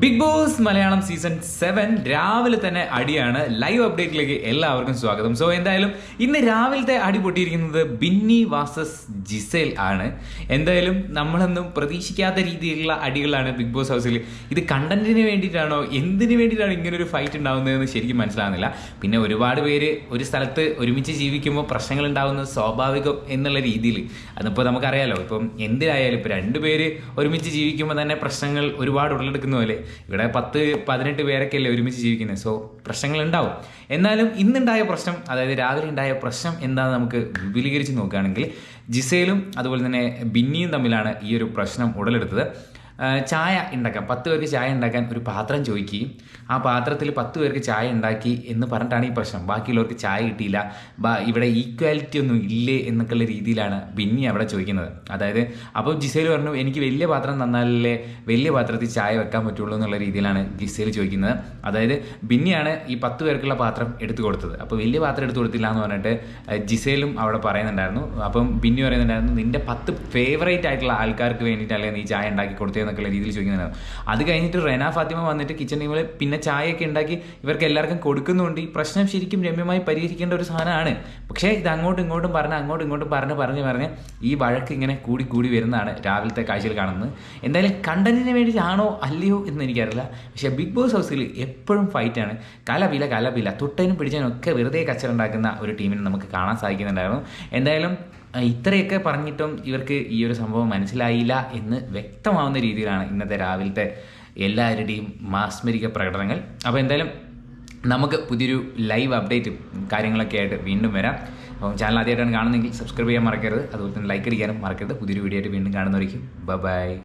Bigg Boss Malayalam season seven രാവിലെ തന്നെ അടിയാണ്. ലൈവ് അപ്ഡേറ്റിലേക്ക് എല്ലാവർക്കും സ്വാഗതം. സോ എന്തായാലും ഇന്ന് രാവിലത്തെ അടി പൊട്ടിയിരിക്കുന്നത് ബിന്നി വാസസ് ജിസേൽ ആണ്. എന്തായാലും നമ്മളൊന്നും പ്രതീക്ഷിക്കാത്ത രീതിയിലുള്ള അടികളാണ് ബിഗ് ബോസ് ഹൗസിൽ ഇത് കണ്ടന്റിന് വേണ്ടിയിട്ടാണോ എന്തിനു വേണ്ടിയിട്ടാണ് ഇങ്ങനെ ഒരു ഫൈറ്റ് ഉണ്ടാകുന്നതെന്ന് ശരിക്കും മനസ്സിലാകുന്നില്ല പിന്നെ ഒരുപാട് പേര് ഒരു സ്ഥലത്ത് ഒരുമിച്ച് ജീവിക്കുമ്പോൾ പ്രശ്നങ്ങൾ ഉണ്ടാകുന്നത് സ്വാഭാവികം എന്നുള്ള രീതിയിൽ അതിപ്പോൾ നമുക്കറിയാലോ ഇപ്പം എന്തിനായാലും ഇപ്പോൾ രണ്ടുപേര് ഒരുമിച്ച് ജീവിക്കുമ്പോൾ തന്നെ പ്രശ്നങ്ങൾ ഒരുപാട് ഉടലെടുക്കുന്ന പോലെ ഇവിടെ പത്ത് പതിനെട്ട് പേരൊക്കെ അല്ലേ ഒരുമിച്ച് ജീവിക്കുന്നത്. സോ പ്രശ്നങ്ങൾ ഉണ്ടാവും എന്നാലും ഇന്നുണ്ടായ പ്രശ്നം അതായത് രാവിലെ ഉണ്ടായ പ്രശ്നം എന്താണെന്ന് നമുക്ക് വിപുലീകരിച്ച് നോക്കുകയാണെങ്കിൽ ജിസേലും അതുപോലെ തന്നെ ബിന്നിയും തമ്മിലാണ് ഈ ഒരു പ്രശ്നം ഉടലെടുത്തത്. ചായ ഉണ്ടാക്കാൻ പത്ത് പേർക്ക് ചായ ഉണ്ടാക്കാൻ ഒരു പാത്രം ചോദിക്കുകയും ആ പാത്രത്തിൽ പത്ത് പേർക്ക് ചായ ഉണ്ടാക്കി എന്ന് പറഞ്ഞിട്ടാണ് ഈ പ്രശ്നം. ബാക്കിയുള്ളവർക്ക് ചായ കിട്ടിയില്ല. ഇവിടെ ഈക്വാലിറ്റി ഒന്നും ഇല്ലേ എന്നൊക്കെയുള്ള രീതിയിലാണ് ബിന്നി അവിടെ ചോദിക്കുന്നത്. അതായത് അപ്പോൾ ജിസേൽ പറഞ്ഞു എനിക്ക് വലിയ പാത്രം തന്നാലല്ലേ വലിയ പാത്രത്തിൽ ചായ വെക്കാൻ പറ്റുള്ളൂ എന്നുള്ള രീതിയിലാണ് ജിസേൽ ചോദിക്കുന്നത്. അതായത് ബിന്നിയാണ് ഈ പത്ത് പേർക്കുള്ള പാത്രം എടുത്തു കൊടുത്തത്. അപ്പോൾ വലിയ പാത്രം എടുത്തു കൊടുത്തില്ല എന്ന് പറഞ്ഞിട്ട് ജിസേലും അവിടെ പറയുന്നുണ്ടായിരുന്നു. അപ്പം ബിന്നി പറയുന്നുണ്ടായിരുന്നു നിന്റെ പത്ത് ഫേവറേറ്റ് ആയിട്ടുള്ള ആൾക്കാർക്ക് വേണ്ടിയിട്ടല്ലേ നീ ചായ ഉണ്ടാക്കി കൊടുത്തേ എന്നൊക്കെയുള്ള രീതിയിൽ ചോദിക്കുന്നതാണ് അത് കഴിഞ്ഞിട്ട് റെന ഫാത്തിമ വന്നിട്ട് കിച്ചൺ ടീമിൽ പിന്നെ ചായയൊക്കെ ഉണ്ടാക്കി ഇവർക്ക് എല്ലാവർക്കും കൊടുക്കുന്നുണ്ട്. ഈ പ്രശ്നം ശരിക്കും രമ്യമായി പരിഹരിക്കേണ്ട ഒരു സാധനമാണ്. പക്ഷേ ഇത് അങ്ങോട്ടും ഇങ്ങോട്ടും പറഞ്ഞ് അങ്ങോട്ടും ഇങ്ങോട്ടും പറഞ്ഞ് പറഞ്ഞ് പറഞ്ഞ് ഈ വഴക്ക് ഇങ്ങനെ കൂടി കൂടി വരുന്നതാണ് രാവിലത്തെ കാഴ്ചയിൽ കാണുന്നത്. എന്തായാലും കണ്ടന്റിന് വേണ്ടിയിട്ടാണോ അല്ലയോ എന്ന് എനിക്കറിയില്ല. പക്ഷേ ബിഗ് ബോസ് ഹൗസിൽ എപ്പോഴും ഫൈറ്റാണ് കലപില കലപില. തൊട്ടതിനും പിടിച്ചതിനും ഒക്കെ വെറുതെ കച്ചറുണ്ടാക്കുന്ന ഒരു ടീമിനെ നമുക്ക് കാണാൻ സാധിക്കുന്നുണ്ടായിരുന്നു. എന്തായാലും ഇത്രയൊക്കെ പറഞ്ഞിട്ടും ഇവർക്ക് ഈ ഒരു സംഭവം മനസ്സിലായില്ല എന്ന് വ്യക്തമാവുന്ന രീതിയിലാണ് ഇന്നത്തെ രാവിലത്തെ എല്ലാവരുടെയും മാസ്മരിക പ്രകടനങ്ങൾ. അപ്പോൾ എന്തായാലും നമുക്ക് പുതിയൊരു ലൈവ് അപ്ഡേറ്റും കാര്യങ്ങളൊക്കെ ആയിട്ട് വീണ്ടും വരാം. അപ്പം ചാനൽ ആദ്യമായിട്ടാണ് കാണുന്നതെങ്കിൽ സബ്സ്ക്രൈബ് ചെയ്യാൻ മറക്കരുത്. അതുപോലെ തന്നെ ലൈക്ക് അടിക്കാനും മറക്കരുത്. പുതിയൊരു വീഡിയോ ആയിട്ട് വീണ്ടും കാണുന്നവരിക്കും. ബൈ